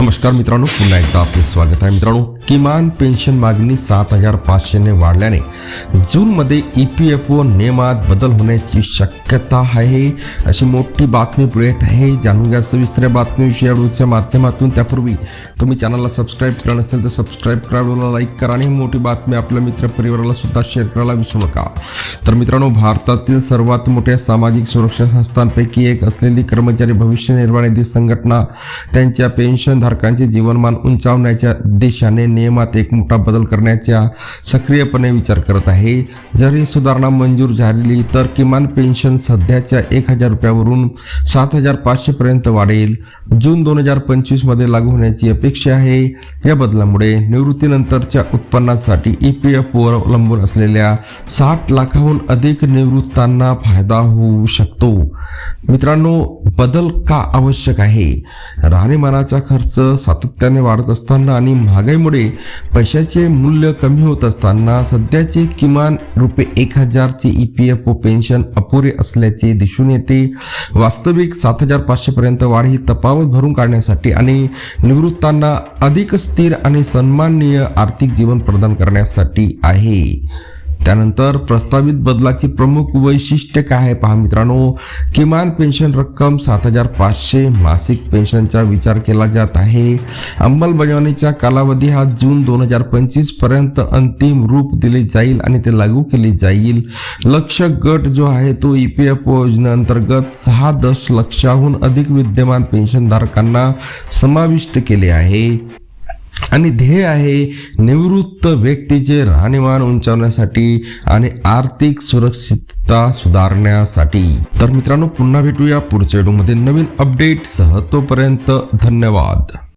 नमस्कार मित्रांनो पुन्हा एकदा आपले स्वागत आहे. मित्रांनो किमान पेन्शन मागणी सात हजार पाचशेने वाढल्याने जूनमध्ये ई पी एफ ओ नियमात बदल होण्याची शक्यता आहे. अशी मोठी बातमी पुढे येत आहे. जाणून घ्या सविस्तर बातमीविषयी व्हिडिओच्या माध्यमातून. त्यापूर्वी तुम्ही चॅनलला सबस्क्राईब केलं नसेल तर सबस्क्राईब करा व्हिडिओला लाईक करा आणि मोठी बातमी आपल्या मित्रपरिवाराला सुद्धा शेअर करायला विसरू नका. तर मित्रांनो भारतातील सर्वात मोठ्या सामाजिक सुरक्षा संस्थांपैकी एक असलेली कर्मचारी भविष्य निर्वाह निधी संघटना त्यांच्या पेन्शन धारकांचे जीवनमान उंचावण्याच्या दिशेने नियमात एक मोठा बदल करण्याचा सक्रियपणे विचार करत आहे. जर ही सुधारणा मंजूर झाली तर किमान पेन्शन सध्याच्या एक हजार रुपयावरून सात हजार पाचशे पर्यंत वाढेल. जून दोन हजार पंचवीसमध्ये लागू होण्याची अपेक्षा आहे. या बदलामुळे निवृत्तीनंतरच्या उत्पन्नासाठी ई पी एफ वर अवलंबून असलेल्या साठ लाखाहून अधिक निवृत्तांना फायदा होऊ शकतो. मित्रांनो बदल का आवश्यक आहे? राहणीमानाचा खर्च सातत्याने वाढत असताना आणि महागाईमुळे पैशाचे मूल्य कमी होत असताना सध्याचे किमान रुपये एक हजारचे E P F O pension अपुरे असल्याचे दिसून येते. वास्तविक सात हजार पाचशे पर्यंत वाढ ही तपावत भरून काढण्यासाठी आणि निवृत्तांना अधिक स्थिर आणि सन्माननीय आर्थिक जीवन प्रदान करण्यासाठी आहे. त्यानंतर प्रस्तावित बदलाची प्रमुख वैशिष्ट्य काय आहे पहा मित्रांनो. किमान पेन्शन रक्कम सात हजार पाचशे मासिक पेन्शनचा विचार केला जात आहे. अंमलबजावणीचा कालावधी हा जून दोन हजार पंचवीसपर्यंत अंतिम रूप दिले जाईल आणि ते लागू केले जाईल. लक्ष गट जो आहे तो ई पी एफ ओ योजनेअंतर्गत सहा दशलक्षाहून अधिक विद्यमान पेन्शनधारकांना समाविष्ट केले आहे. आणि ध्येय आहे निवृत्त व्यक्तीचे राहणीमान उंचावण्यासाठी आणि आर्थिक सुरक्षितता सुधारण्यासाठी. तर मित्रांनो पुन्हा भेटूया पुढच्या व्हिडिओमध्ये. नवीन अपडेट सह तोपर्यंत धन्यवाद.